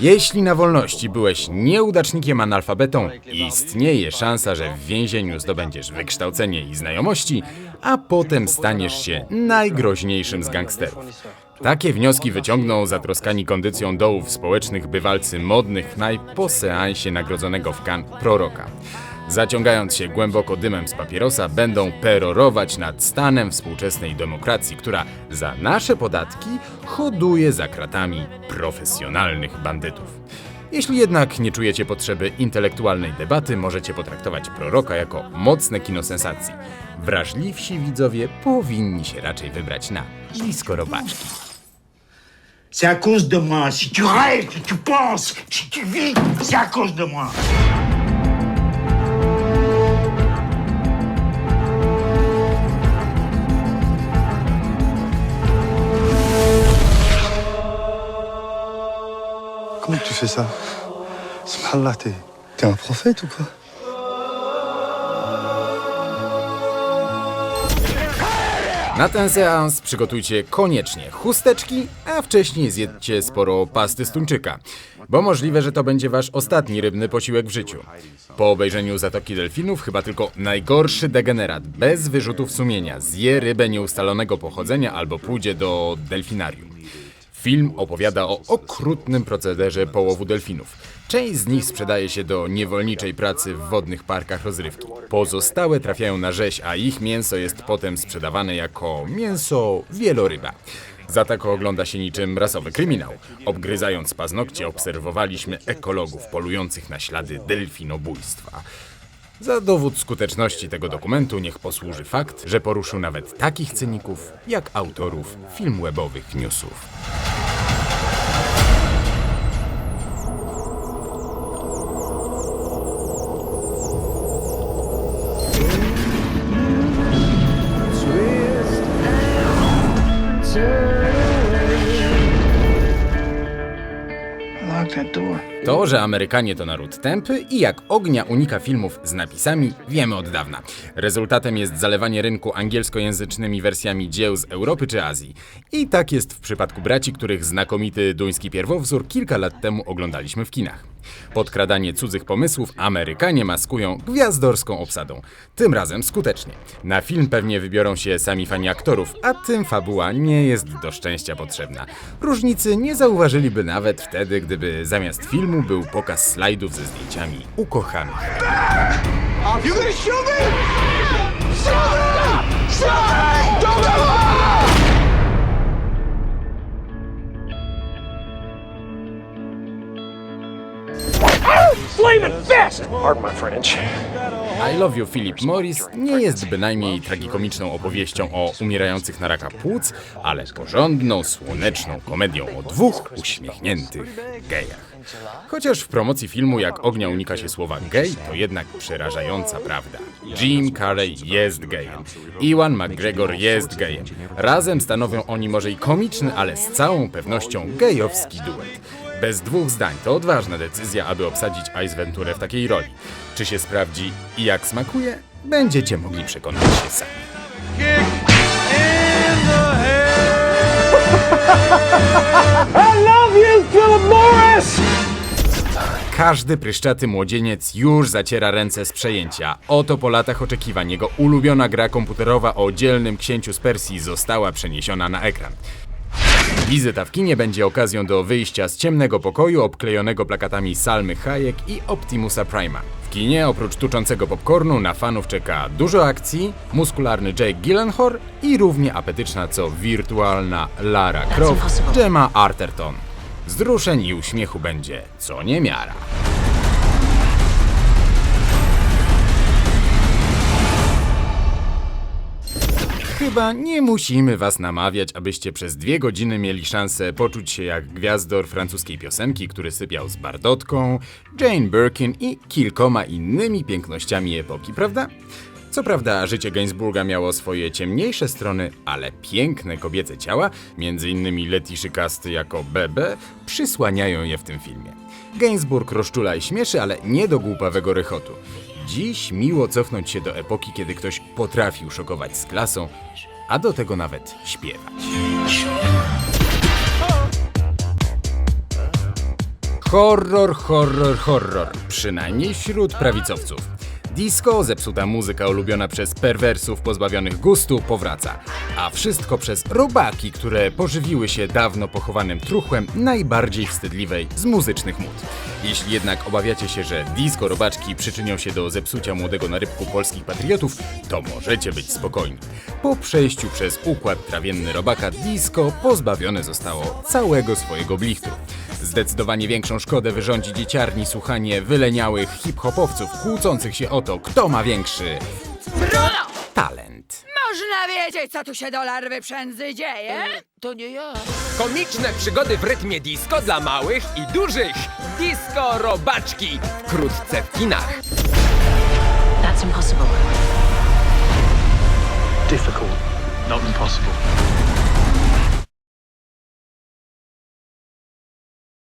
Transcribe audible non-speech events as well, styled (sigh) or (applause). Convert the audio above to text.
Jeśli na wolności byłeś nieudacznikiem analfabetą, istnieje szansa, że w więzieniu zdobędziesz wykształcenie i znajomości, a potem staniesz się najgroźniejszym z gangsterów. Takie wnioski wyciągną zatroskani kondycją dołów społecznych bywalcy modnych knajp po seansie nagrodzonego w Cannes proroka. Zaciągając się głęboko dymem z papierosa, będą perorować nad stanem współczesnej demokracji, która za nasze podatki hoduje za kratami profesjonalnych bandytów. Jeśli jednak nie czujecie potrzeby intelektualnej debaty, możecie potraktować proroka jako mocne kino sensacji. Wrażliwsi widzowie powinni się raczej wybrać na blisko robaczki. C'est à cause de moi. Si tu rêves, si tu penses, si tu vis, c'est à cause de moi. Fais ça Subhanallah, t'es, t'es un prophète ou quoi Na ten seans przygotujcie koniecznie chusteczki, a wcześniej zjedzcie sporo pasty z tuńczyka, bo możliwe, że to będzie wasz ostatni rybny posiłek w życiu. Po obejrzeniu Zatoki Delfinów chyba tylko najgorszy degenerat, bez wyrzutów sumienia, zje rybę nieustalonego pochodzenia albo pójdzie do delfinarium. Film opowiada o okrutnym procederze połowu delfinów. Część z nich sprzedaje się do niewolniczej pracy w wodnych parkach rozrywki. Pozostałe trafiają na rzeź, a ich mięso jest potem sprzedawane jako mięso wieloryba. Zatako ogląda się niczym rasowy kryminał. Obgryzając paznokcie obserwowaliśmy ekologów polujących na ślady delfinobójstwa. Za dowód skuteczności tego dokumentu niech posłuży fakt, że poruszył nawet takich cyników jak autorów film webowych newsów. To, że Amerykanie to naród tępy i jak ognia unika filmów z napisami, wiemy od dawna. Rezultatem jest zalewanie rynku angielskojęzycznymi wersjami dzieł z Europy czy Azji. I tak jest w przypadku braci, których znakomity duński pierwowzór kilka lat temu oglądaliśmy w kinach. Podkradanie cudzych pomysłów Amerykanie maskują gwiazdorską obsadą. Tym razem skutecznie. Na film pewnie wybiorą się sami fani aktorów, a tym fabuła nie jest do szczęścia potrzebna. Różnicy nie zauważyliby nawet wtedy, gdyby zamiast filmu był pokaz slajdów ze zdjęciami ukochanych. You gonna shoot me? Shoot! Shoot Flaming fist! Pardon my French. I Love You Philip Morris nie jest bynajmniej tragikomiczną opowieścią o umierających na raka płuc, ale porządną, słoneczną komedią o dwóch uśmiechniętych gejach. Chociaż w promocji filmu jak ognia unika się słowa gej, to jednak przerażająca prawda. Jim Carrey jest gejem. Iwan McGregor jest gejem. Razem stanowią oni może i komiczny, ale z całą pewnością gejowski duet. Bez dwóch zdań to odważna decyzja, aby obsadzić Ice Venturę w takiej roli. Czy się sprawdzi i jak smakuje? Będziecie mogli przekonać się sami. (laughs) I love you, Philip Morris! Każdy pryszczaty młodzieniec już zaciera ręce z przejęcia. Oto po latach oczekiwań jego ulubiona gra komputerowa o dzielnym księciu z Persji została przeniesiona na ekran. Wizyta w kinie będzie okazją do wyjścia z ciemnego pokoju obklejonego plakatami Salmy Hayek i Optimusa Prima. W kinie oprócz tuczącego popcornu na fanów czeka dużo akcji, muskularny Jake Gyllenhaal i równie apetyczna co wirtualna Lara Croft, Gemma Arterton. Wzruszeń i uśmiechu będzie co niemiara. Chyba nie musimy was namawiać, abyście przez dwie godziny mieli szansę poczuć się jak gwiazdor francuskiej piosenki, który sypiał z Bardotką, Jane Birkin i kilkoma innymi pięknościami epoki, prawda? Co prawda, życie Gainsbourga miało swoje ciemniejsze strony, ale piękne kobiece ciała, między innymi Letiszy Casty jako Bebe, przysłaniają je w tym filmie. Gainsbourg rozczula i śmieszy, ale nie do głupawego rechotu. Dziś miło cofnąć się do epoki, kiedy ktoś potrafił szokować z klasą, a do tego nawet śpiewać. Horror, horror, horror. Przynajmniej wśród prawicowców. Disco, zepsuta muzyka ulubiona przez perwersów pozbawionych gustu, powraca. A wszystko przez robaki, które pożywiły się dawno pochowanym truchłem najbardziej wstydliwej z muzycznych mód. Jeśli jednak obawiacie się, że disco robaczki przyczynią się do zepsucia młodego narybku polskich patriotów, to możecie być spokojni. Po przejściu przez układ trawienny robaka disco pozbawione zostało całego swojego blichtru. Zdecydowanie większą szkodę wyrządzi dzieciarni słuchanie wyleniałych hip-hopowców kłócących się o to, kto ma większy Bruno! talent. Można wiedzieć, co tu się do larwy przędzy dzieje? To nie ja. Komiczne przygody w rytmie disco dla małych i dużych. Disco robaczki. Wkrótce w kinach. That's impossible. difficult, not impossible.